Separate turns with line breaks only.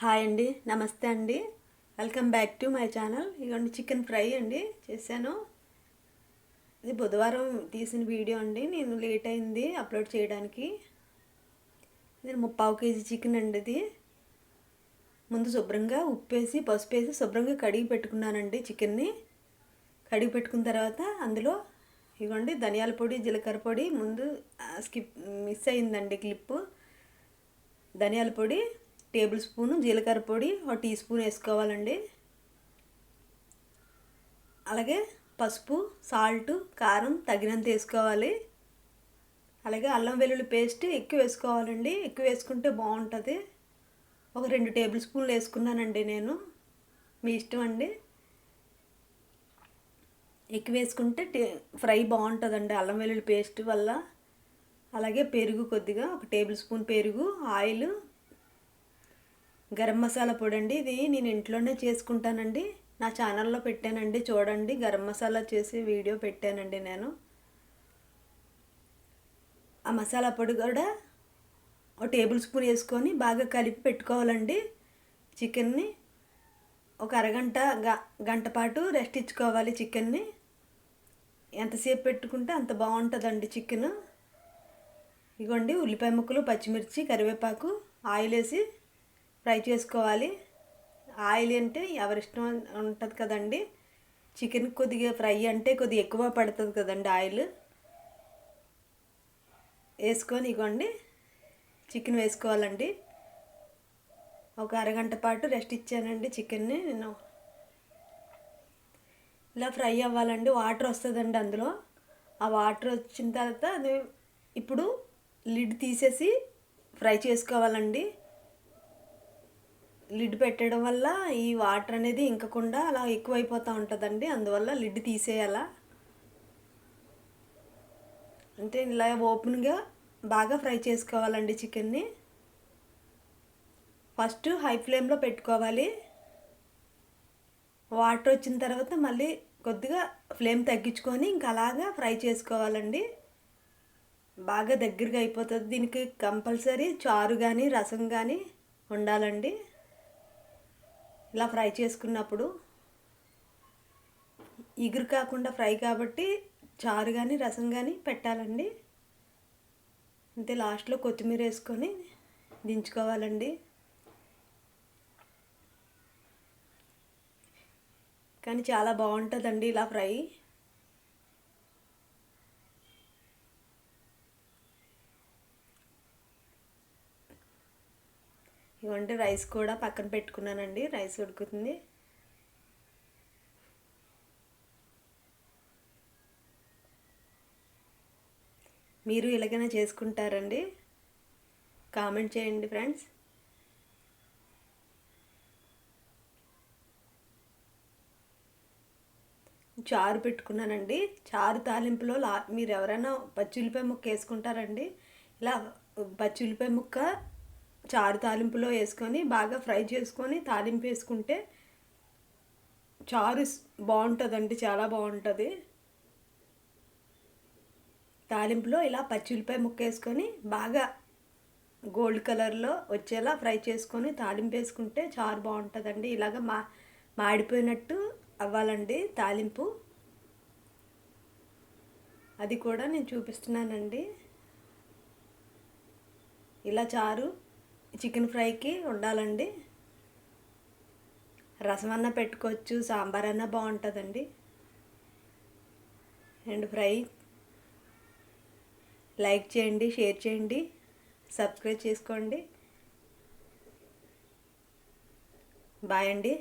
Hi అండి నమస్తే అండి. Welcome back to my channel. ఇదిగోండి చికెన్ ఫ్రై అండి. చేశాను. ఇది బుధవారం తీసిన వీడియో అండి. నేను లేట్ అయింది అప్లోడ్ చేయడానికి. ఇది ముప్పావు కేజీ చికెన్ అండి ఇది. ముందు శుభ్రంగా ఉప్పు వేసి పసుపు వేసి శుభ్రంగా కడిగి పెట్టుకున్నానండి చికెన్ని. కడిగి పెట్టుకున్న తర్వాత అందులో ఇవ్వండి ధనియాల పొడి జీలకర్ర పొడి ముందు స్కిప్ మిస్ అయిందండి క్లిప్పు. ధనియాల పొడి టేబుల్ స్పూను జీలకర్ర పొడి ఒక టీ స్పూన్ వేసుకోవాలండి. అలాగే పసుపు సాల్ట్ కారం తగినంత వేసుకోవాలి. అలాగే అల్లం వెల్లుల్లి పేస్ట్ ఎక్కువ వేసుకోవాలండి. ఎక్కువ వేసుకుంటే బాగుంటుంది. ఒక రెండు టేబుల్ స్పూన్లు వేసుకున్నానండి నేను. మీ ఇష్టం అండి? ఎక్కువ వేసుకుంటే టే ఫ్రై బాగుంటుందండి అల్లం వెల్లుల్లి పేస్ట్ వల్ల. అలాగే పెరుగు కొద్దిగా ఒక టేబుల్ స్పూన్ పెరుగు ఆయిల్ గరం మసాలా పొడి అండి ఇది నేను ఇంట్లోనే చేసుకుంటానండి. నా ఛానల్లో పెట్టానండి చూడండి. గరం మసాలా చేసి వీడియో పెట్టానండి నేను. ఆ మసాలా పొడి కూడా ఒక టేబుల్ స్పూన్ వేసుకొని బాగా కలిపి పెట్టుకోవాలండి. చికెన్ని ఒక అరగంట గంట పాటు రెస్ట్ ఇచ్చుకోవాలి చికెన్ని. ఎంతసేపు పెట్టుకుంటే అంత బాగుంటుందండి చికెన్. ఇగోండి ఉల్లిపాయ ముక్కలు పచ్చిమిర్చి కరివేపాకు ఆయిల్ వేసి ఫ్రై చేసుకోవాలి. ఆయిల్ అంటే ఎవరి ఇష్టం ఉంటుంది కదండి. చికెన్ కొద్దిగా ఫ్రై అంటే కొద్దిగా ఎక్కువ పడుతుంది కదండి ఆయిల్. వేసుకొని ఇవ్వండి చికెన్ వేసుకోవాలండి. ఒక అరగంట పాటు రెస్ట్ ఇచ్చానండి చికెన్ని నేను. ఇలా ఫ్రై అవ్వాలండి. వాటర్ వస్తుందండి అందులో. ఆ వాటర్ వచ్చిన తర్వాత అది ఇప్పుడు లిడ్ తీసేసి ఫ్రై చేసుకోవాలండి. లిడ్ పెట్టడం వల్ల ఈ వాటర్ అనేది ఇంకకుండా అలా ఎక్కువైపోతూ ఉంటుందండి. అందువల్ల లిడ్ తీసేయాలా? అంటే ఇలా ఓపెన్గా బాగా ఫ్రై చేసుకోవాలండి చికెన్ని. ఫస్ట్ హై ఫ్లేమ్లో పెట్టుకోవాలి. వాటర్ వచ్చిన తర్వాత మళ్ళీ కొద్దిగా ఫ్లేమ్ తగ్గించుకొని ఇంకా అలాగా ఫ్రై చేసుకోవాలండి. బాగా దగ్గరగా అయిపోతుంది. దీనికి కంపల్సరీ చారు కానీ రసం కానీ ఉండాలండి. ఇలా ఫ్రై చేసుకున్నప్పుడు ఇగురు కాకుండా ఫ్రై కాబట్టి చారు కానీ రసం కానీ పెట్టాలండి. అంతే లాస్ట్లో కొత్తిమీర వేసుకొని దించుకోవాలండి. కానీ చాలా బాగుంటుందండి ఇలా ఫ్రై. ఇవ్వండి రైస్ కూడా పక్కన పెట్టుకున్నానండి రైస్ ఉడుకుతుంది. మీరు ఇలాగైనా చేసుకుంటారండి. కామెంట్ చేయండి ఫ్రెండ్స్. చారు పెట్టుకున్నానండి. చారు తాలింపులో లా మీరు ఎవరైనా పచ్చిల్లిపాయ ముక్క వేసుకుంటారండి. ఇలా పచ్చిల్లిపాయ ముక్క చారు తాలింపులో వేసుకొని బాగా ఫ్రై చేసుకొని తాలింపు వేసుకుంటే చారు బాగుంటుందండి చాలా బాగుంటుంది. తాలింపులో ఇలా పచ్చిల్లిపాయ ముక్క వేసుకొని బాగా గోల్డ్ కలర్లో వచ్చేలా ఫ్రై చేసుకొని తాలింపు వేసుకుంటే చారు బాగుంటుందండి. ఇలాగ మా మాడిపోయినట్టు అవ్వాలండి తాలింపు. అది కూడా నేను చూపిస్తున్నానండి. ఇలా చారు చికెన్ ఫ్రైకి ఉండాలండి. రసం అన్న పెట్టుకోవచ్చు సాంబార్ అన్న బాగుంటుందండి. అండ్ ఫ్రై లైక్ చేయండి షేర్ చేయండి సబ్స్క్రైబ్ చేసుకోండి. బాయ్ అండి.